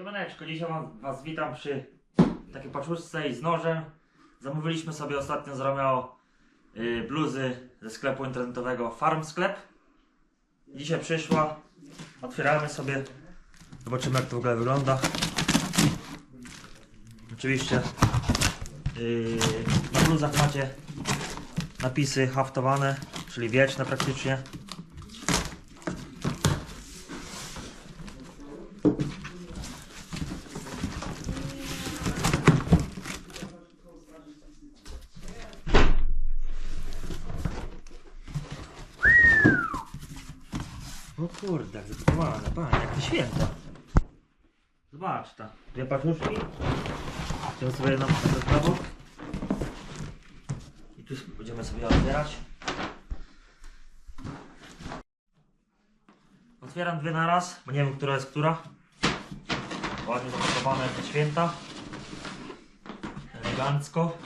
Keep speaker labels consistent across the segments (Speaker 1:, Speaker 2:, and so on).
Speaker 1: Siemaneczko, dzisiaj was, witam przy takiej paczuszce i z nożem. Zamówiliśmy sobie ostatnio z Romeo y, bluzy ze sklepu internetowego Farm Sklep. Dzisiaj przyszła, otwieramy sobie, zobaczymy jak to w ogóle wygląda. Oczywiście y, na bluzach macie napisy haftowane, czyli wieczne praktycznie. Kurde, zapakowane, panie, jak to święta. Zobacz ta, dwie paczuszki. Idziemy sobie w prawo. I tu będziemy sobie otwierać. Otwieram dwie na raz, bo nie wiem, która jest która. Ładnie zapakowane te święta. Elegancko.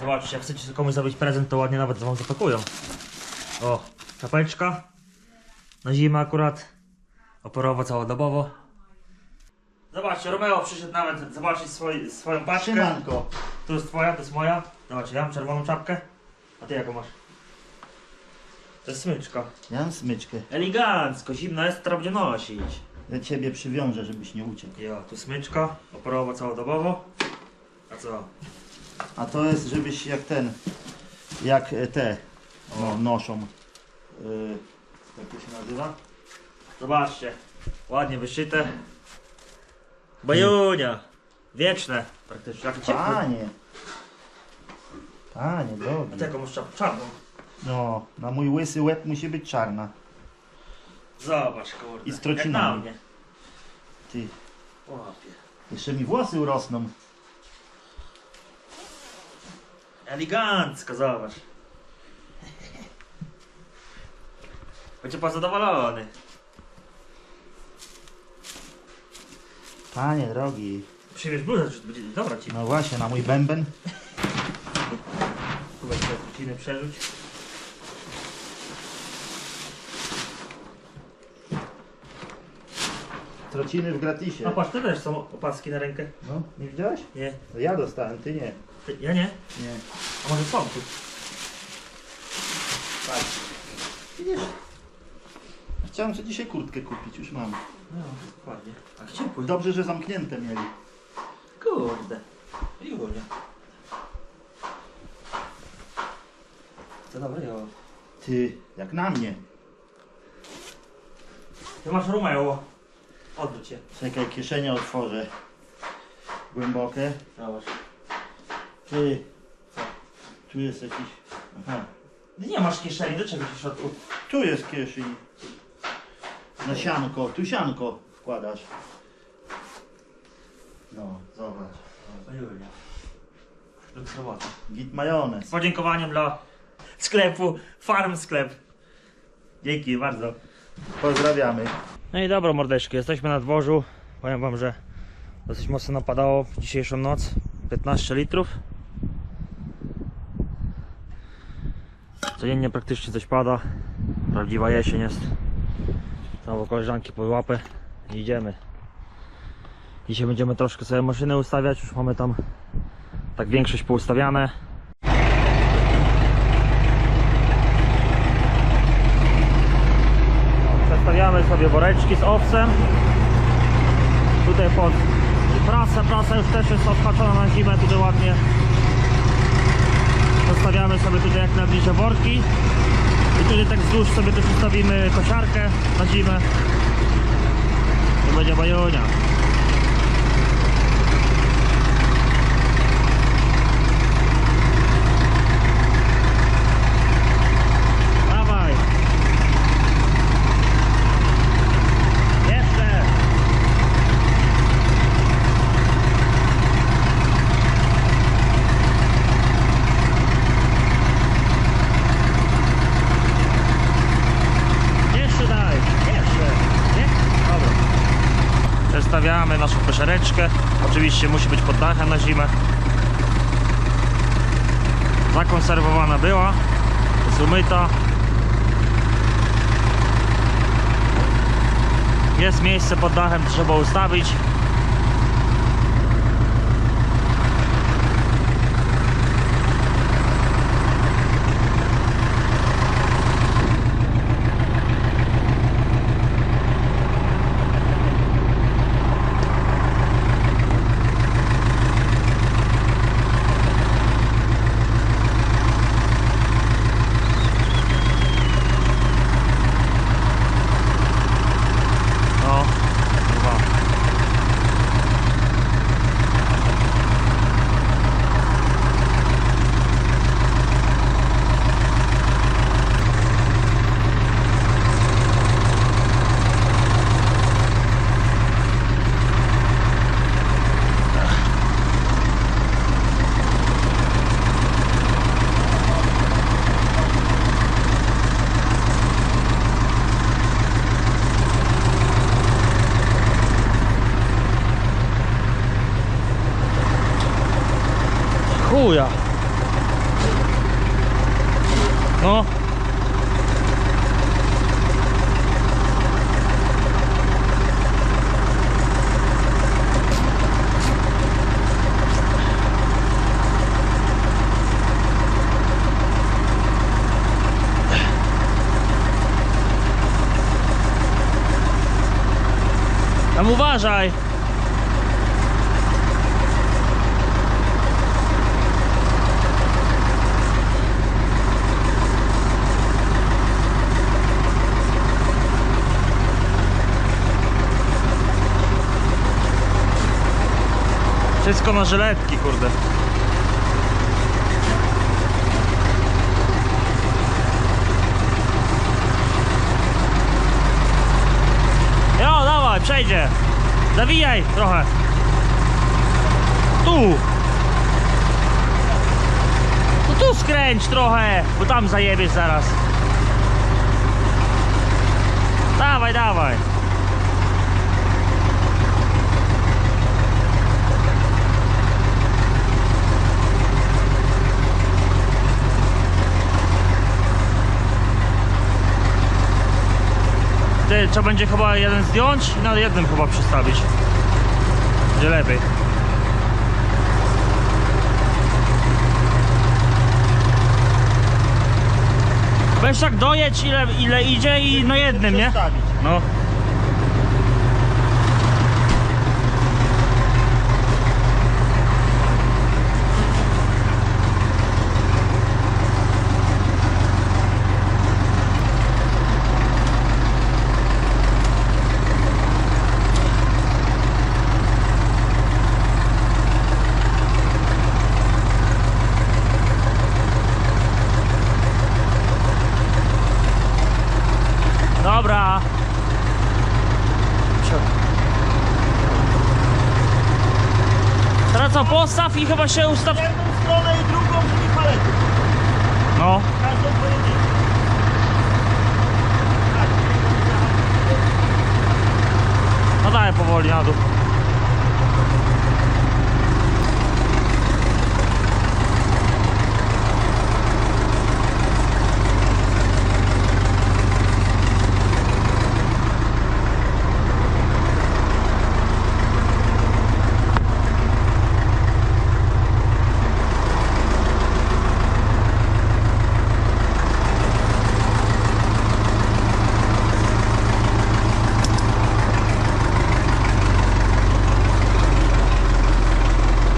Speaker 1: Zobaczcie, jak chcecie komuś zrobić prezent, to ładnie nawet wam zapakują. O, czapeczka. Na zimę akurat. Oporowo całodobowo. Zobaczcie, Romeo przyszedł nawet zobaczyć swój, swoją paczkę.
Speaker 2: Siemanko.
Speaker 1: Tu jest twoja, to jest moja. Zobaczcie, ja mam czerwoną czapkę. A ty jaką masz? To jest smyczka.
Speaker 2: Ja mam smyczkę.
Speaker 1: Elegancko, zimna jest, trzeba będzie nosić.
Speaker 2: Ja ciebie przywiążę, żebyś nie uciekł.
Speaker 1: Jo, tu smyczka, oporowo całodobowo. A co?
Speaker 2: A to jest, żebyś jak ten, jak e, te no, noszą. Yy, jak to się nazywa?
Speaker 1: Zobaczcie, ładnie wyszyte. Bajunia! Wieczne praktycznie, jak ciepłe.
Speaker 2: Panie. Panie,
Speaker 1: A
Speaker 2: drogi.
Speaker 1: jaką masz czapkę? Czarną.
Speaker 2: No, na mój łysy łeb musi być czarna.
Speaker 1: Zobacz, kurde.
Speaker 2: I z trocinami.
Speaker 1: Jak na mnie.
Speaker 2: Ty,
Speaker 1: Łapie.
Speaker 2: jeszcze mi włosy urosną.
Speaker 1: Elegancko, zobacz. Będzie pan zadowolony.
Speaker 2: Panie drogi.
Speaker 1: Przywieź bluzę, czy to będzie dobra ci.
Speaker 2: No właśnie, na mój bęben.
Speaker 1: Chyba te truciny przerzuć.
Speaker 2: Trociny w gratisie.
Speaker 1: A patrz, te też są opaski na rękę.
Speaker 2: No, nie widziałeś?
Speaker 1: Nie.
Speaker 2: No ja dostałem, ty nie.
Speaker 1: Ty, ja nie.
Speaker 2: Nie.
Speaker 1: A może są tu?
Speaker 2: Patrz. Widzisz? Chciałem sobie dzisiaj kurtkę kupić, już mam.
Speaker 1: No, dokładnie. A ciepły.
Speaker 2: Dobrze, że zamknięte mieli.
Speaker 1: Kurde. Julia. To dobre.
Speaker 2: Ty, jak na mnie.
Speaker 1: Ty masz Romeo. Odwróć się.
Speaker 2: Czekaj, kieszenie otworzę. Głębokie.
Speaker 1: Zobacz.
Speaker 2: Ty.
Speaker 1: Co?
Speaker 2: Tu jest jakiś... Aha.
Speaker 1: Ty nie masz kieszeni, do czego ci w środku?
Speaker 2: Tu jest kieszeń. Na sianko, tu sianko wkładasz. No, zobacz.
Speaker 1: Julia. Luksowata.
Speaker 2: Git majonez.
Speaker 1: Z podziękowaniem dla sklepu Farm Sklep. Dzięki bardzo.
Speaker 2: Pozdrawiamy.
Speaker 1: No i dobro mordeczki, jesteśmy na dworzu. Powiem wam, że dosyć mocno napadało w dzisiejszą noc. 15 litrów. Codziennie praktycznie coś pada. Prawdziwa jesień jest. Znowu koleżanki pod łapę. Idziemy. Dzisiaj będziemy troszkę sobie maszyny ustawiać. Już mamy tam tak większość poustawiane. Przestawiamy sobie woreczki z owcem. Tutaj pod prasę, prasa już też jest odhaczona na zimę, tutaj ładnie. Zostawiamy sobie tutaj jak najbliżej worki. I tutaj tak wzdłuż sobie też ustawimy kosiarkę na zimę. To będzie bajonia. mamy naszą koszereczkę. Oczywiście musi być pod dachem na zimę. Zakonserwowana była, jest umyta. Jest miejsce pod dachem, trzeba ustawić. Uważaj. Wszystko na żyletki, kurde. Jo, dawaj, przejdzie. Zawijaj trochę. Tu. No tu skręć trochę, bo tam zajebiesz zaraz. Dawaj, dawaj. Ty, trzeba będzie chyba jeden zdjąć i na jednym chyba przystawić. Będzie lepiej. Weź tak dojedź ile, ile idzie i na jednym, nie?
Speaker 2: Przestawić.
Speaker 1: No. Dobra. Teraz co, postaw i chyba się ustaw...
Speaker 2: Jedną stronę i drugą, czyli palety.
Speaker 1: No.
Speaker 2: Każdą pojedynczo. Tak.
Speaker 1: No daj powoli na dół.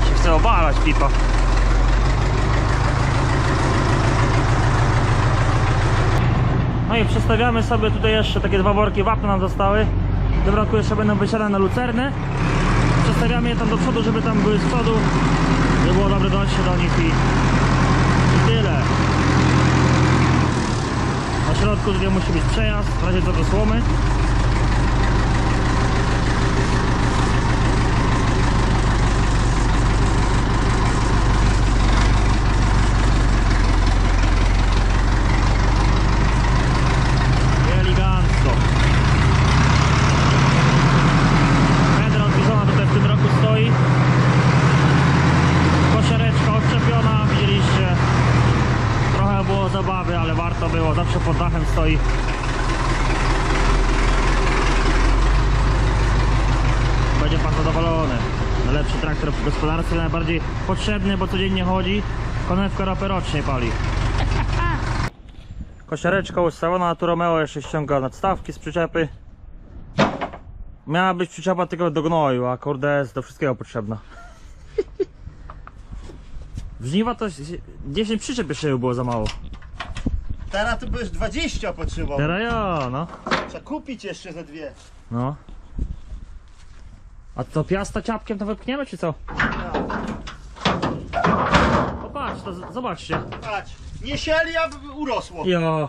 Speaker 1: Się chce pipa. No i przestawiamy sobie tutaj jeszcze takie dwa worki wapna nam zostały. W tym jeszcze będą wysiane na lucerny. Przestawiamy je tam do przodu, żeby tam były z przodu. Żeby było dobre dojście do nich i, i tyle. Na środku tutaj musi być przejazd, w razie co do słomy. dachem stoi. Będzie pan zadowolony. Najlepszy traktor w gospodarstwie, najbardziej potrzebny, bo codziennie chodzi. Konewka ropę rocznie pali. Kosiareczka ustawiona, tu Romeo jeszcze ściąga nadstawki z przyczepy. Miała być przyczepa tylko do gnoju, a kurde jest do wszystkiego potrzebna. W żniwa to 10 przyczep jeszcze było za mało.
Speaker 2: Teraz tu byś 20 potrzebował.
Speaker 1: Teraz ja, no.
Speaker 2: Trzeba kupić jeszcze ze dwie.
Speaker 1: No. A to piasta ciapkiem to wypchniemy, czy co? Popatrz, to z- zobaczcie.
Speaker 2: Patrz, nie sieli, a urosło.
Speaker 1: Jo.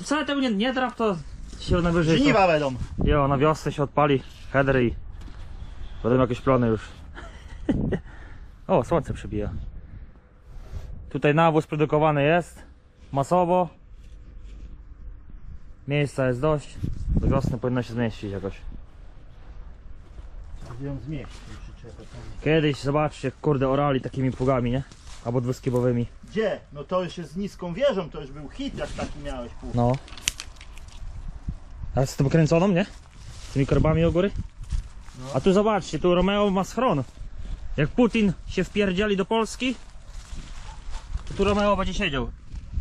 Speaker 1: Wcale tego nie, nie drap, to się najwyżej...
Speaker 2: Żniwa będą.
Speaker 1: Jo, na wiosnę się odpali header i będą jakieś plony już. o, słońce przybija. Tutaj nawóz produkowany jest. Masowo. Miejsca jest dość. Do wiosny powinno się zmieścić jakoś.
Speaker 2: Ją zmieścić przyczepę?
Speaker 1: Kiedyś, zobaczcie, kurde, orali takimi pługami, nie? Albo dwuskibowymi.
Speaker 2: Gdzie? No to już jest z niską wieżą, to już był hit, jak taki miałeś pół.
Speaker 1: No. A z tym kręconą, nie? Z tymi korbami u góry?
Speaker 2: No.
Speaker 1: A tu zobaczcie, tu Romeo ma schron. Jak Putin się wpierdzieli do Polski, to tu Romeo będzie siedział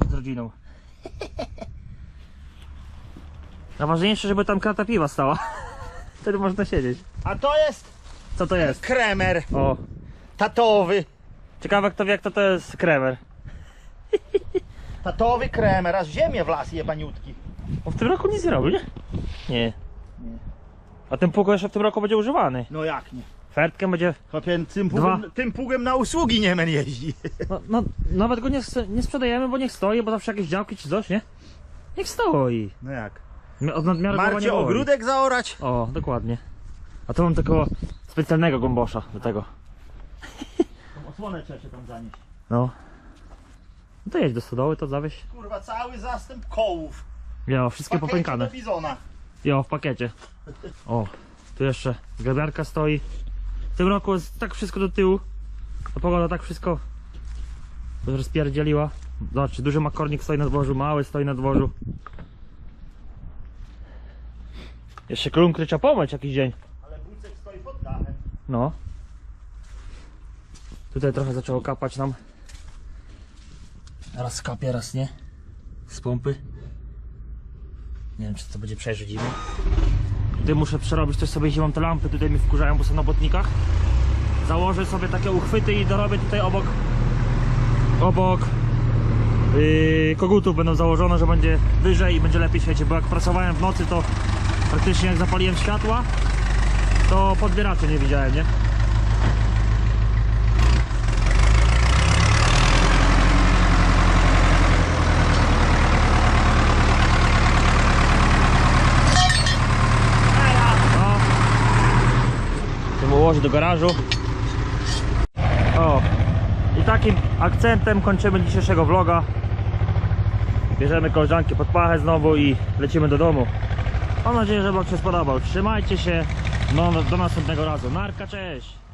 Speaker 1: z rodziną. Najważniejsze, żeby tam krata piwa stała. Wtedy można siedzieć.
Speaker 2: A to jest
Speaker 1: Co to jest?
Speaker 2: kremer
Speaker 1: O,
Speaker 2: tatowy.
Speaker 1: ciekawe kto wie jak to to jest kremer.
Speaker 2: Tatowy kremer, aż w ziemię wlazł jebaniutki.
Speaker 1: On w tym roku nic nie robi, nie? Nie. A ten pług jeszcze w tym roku będzie używany.
Speaker 2: No jak nie?
Speaker 1: Fertkiem będzie
Speaker 2: Chłopie, tym pługiem, tym pługiem na usługi Niemen jeździ.
Speaker 1: No, no nawet go nie, nie sprzedajemy, bo niech stoi, bo zawsze jakieś działki czy coś, nie? Niech stoi.
Speaker 2: No jak?
Speaker 1: Od nadmiaru głowa nie
Speaker 2: Marcie
Speaker 1: boli.
Speaker 2: ogródek zaorać?
Speaker 1: O, dokładnie. A tu mam takiego specjalnego gąbosza do tego.
Speaker 2: Tą osłonę trzeba się tam zanieść.
Speaker 1: No. No to jedź do stodoły, to zawieź.
Speaker 2: Kurwa, cały zastęp kołów.
Speaker 1: Jo, wszystkie
Speaker 2: Pakiecie
Speaker 1: popękane.
Speaker 2: do bizona.
Speaker 1: Jo, w pakiecie. O, tu jeszcze grabiarka stoi. W tym roku jest tak wszystko do tyłu. Ta pogoda tak wszystko rozpierdzieliła. Zobaczcie, duży makornik stoi na dworzu, mały stoi na dworzu. Jeszcze klunkry trzeba pomyć jakiś dzień.
Speaker 2: Ale bucek stoi pod dachem.
Speaker 1: No. Tutaj trochę zaczęło kapać nam. Raz kapie, raz nie. Z pompy. Nie wiem, czy to będzie przejrzeć zimą. Tutaj muszę przerobić też sobie zimą te lampy, tutaj mi wkurzają, bo są na botnikach. Założę sobie takie uchwyty i dorobię tutaj obok obok yy, kogutów będą założone, że będzie wyżej i będzie lepiej świecić, bo jak pracowałem w nocy to praktycznie jak zapaliłem światła to podbieraczy nie widziałem, nie? No. Ułoży do garażu. O. I takim akcentem kończymy dzisiejszego vloga. Bierzemy koleżanki pod pachę znowu i lecimy do domu. Mam nadzieję, że vlog się spodobał. Trzymajcie się. No, do następnego razu. Narka, cześć!